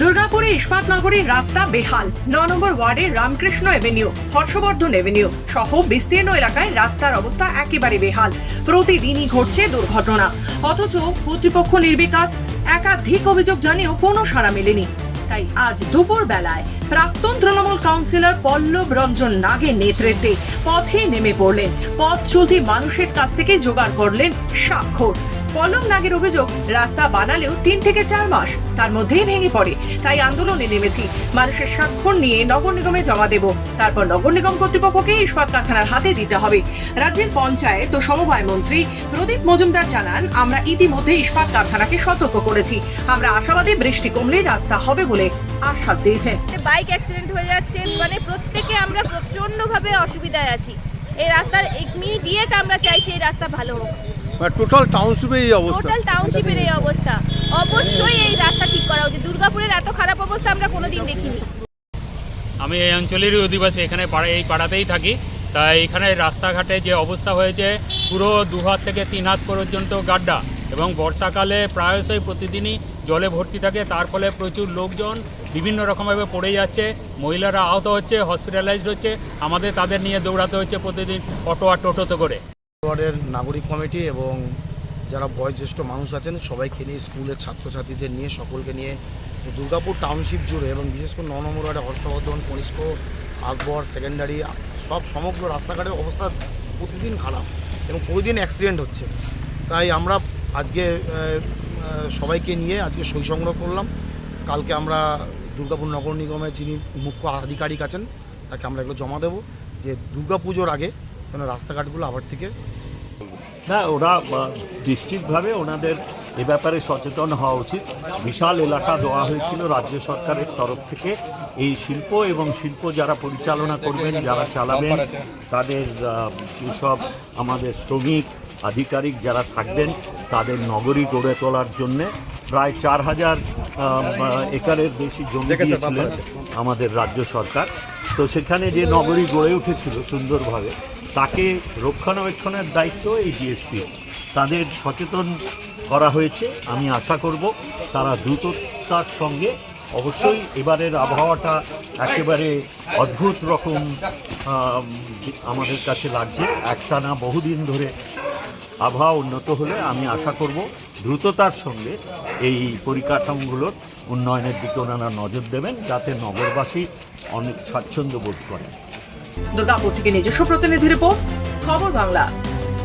দুর্গাপুরে ইস্পাত নগরীর রাস্তা বেহাল। ন নম্বর ওয়ার্ডের রামকৃষ্ণ এভিনিউ, হর্ষবর্ধন এভিনিউ সহ বিস্তীর্ণ এলাকায় রাস্তার অবস্থা একেবারে বেহাল। প্রতিদিনই ঘটছে দুর্ঘটনা। অথচ কর্তৃপক্ষ নির্বিকার। একাধিক অভিযোগ জানিয়েও কোনো সাড়া মেলেনি। তাই আজ দুপুর বেলায় প্রাক্তন তৃণমূল কাউন্সিলর পল্লব রঞ্জন নাগের নেতৃত্বে পথে নেমে পড়লেন। পথ চলতি মানুষের কাছ থেকে জোগাড় করলেন স্বাক্ষর। পল্লব নাগের অভিযোগ, রাস্তা বানালেও তিন থেকে চার মাস তার মধ্যেই ভেঙে পড়ে। তাই আন্দোলনে নেমেছি। মানুষের স্বাক্ষর নিয়ে নগর নিগমে জমা দেব। তারপর নগর নিগম কর্তৃপক্ষকে ইস্পাত কারখানার হাতে দিতে হবে। রাজ্যের পঞ্চায়েত ও সমবায় মন্ত্রী প্রদীপ মজুমদার জানান, আমরা ইতিমধ্যে ইস্পাত কারখানাকে সতর্ক করেছি। আমরা আশাবাদী বৃষ্টি কমলে রাস্তা হবে বলে আশ্বাস দিয়েছেন। বাইক অ্যাক্সিডেন্ট হয়ে যাচ্ছে মানে প্রত্যেকে আমরা প্রচণ্ডভাবে অসুবিধায় আছি। এই রাস্তার ইমিডিয়েট আমরা চাইছি এই রাস্তা ভালো হোক। টোটাল টাউনশিপে এই অবস্থা। টোটাল টাউনশিপের এই অবস্থা। অবশ্যই এই রাস্তা ঠিক করা উচিত। দুর্গাপুরের এত খারাপ অবস্থা আমরা কোনোদিন দেখিনি। আমি এই অঞ্চলেরই অধিবাসী এখানে পাড়া এই পাড়াতেই থাকি। তাই এখানে রাস্তাঘাটে যে অবস্থা হয়েছে পুরো দু হাত থেকে তিন হাত পর্যন্ত গাড্ডা এবং বর্ষাকালে প্রায়শই প্রতিদিনই জলে ভর্তি থাকে। তার ফলে প্রচুর লোকজন বিভিন্ন রকমভাবে পড়ে যাচ্ছে। মহিলারা আহত হচ্ছে হসপিটালাইজড হচ্ছে। আমাদের তাদের নিয়ে দৌড়াতে হচ্ছে প্রতিদিন অটো আর টোটোতে করে। ওয়ার্ডের নাগরিক কমিটি এবং যারা বয়োজ্যেষ্ঠ মানুষ আছেন, সবাইকে নিয়ে স্কুলের ছাত্রছাত্রীদের নিয়ে, সকলকে নিয়ে দুর্গাপুর টাউনশিপ জুড়ে এবং বিশেষ করে ন নম্বর ওয়ার্ডে হর্ষবর্ধন, কনিষ্ঠ, আকবর সেকেন্ডারি সব সমগ্র রাস্তাঘাটের অবস্থা প্রতিদিন খারাপ এবং প্রতিদিন অ্যাক্সিডেন্ট হচ্ছে। তাই আমরা আজকে সবাইকে নিয়ে আজকে সই সংগ্রহ করলাম। কালকে আমরা দুর্গাপুর নগর নিগমের যিনি মুখ্য আধিকারিক আছেন, তাকে আমরা এগুলো জমা দেবো যে দুর্গাপুজোর আগে যেন রাস্তাঘাটগুলো আবার থেকে? না ওরা নিশ্চিতভাবে ওনাদের এ ব্যাপারে সচেতন হওয়া উচিত। বিশাল এলাকা দেওয়া হয়েছিল রাজ্য সরকারের তরফ থেকে। এই শিল্প এবং শিল্প যারা পরিচালনা করবেন যারা চালাবেন তাদের যেসব আমাদের শ্রমিক আধিকারিক যারা থাকবেন তাদের নগরী গড়ে তোলার জন্যে প্রায় চার হাজার একরের বেশি জমি দিয়েছিলেন আমাদের রাজ্য সরকার। তো সেখানে যে নগরী গড়ে উঠেছিল সুন্দরভাবে, তাকে রক্ষণাবেক্ষণের দায়িত্ব এই ডিএসপি তাদের সচেতন করা হয়েছে, আমি আশা করব তারা দ্রুততার সঙ্গে অবশ্যই এবারের আবহাওয়াটা একেবারে অদ্ভুত রকম আমাদের কাছে লাগছে। একটানা বহুদিন ধরে আবহাওয়া উন্নত হলে আমি আশা করব দ্রুততার সঙ্গে এই পরিকাঠামোগুলোর উন্নয়নের দিকে ওনারা নজর দেবেন যাতে নগরবাসী অনেক স্বাচ্ছন্দ্য বোধ করেন। দুর্গাপুর থেকে নিজস্ব প্রতিনিধি রিপোর্ট, খবর বাংলা।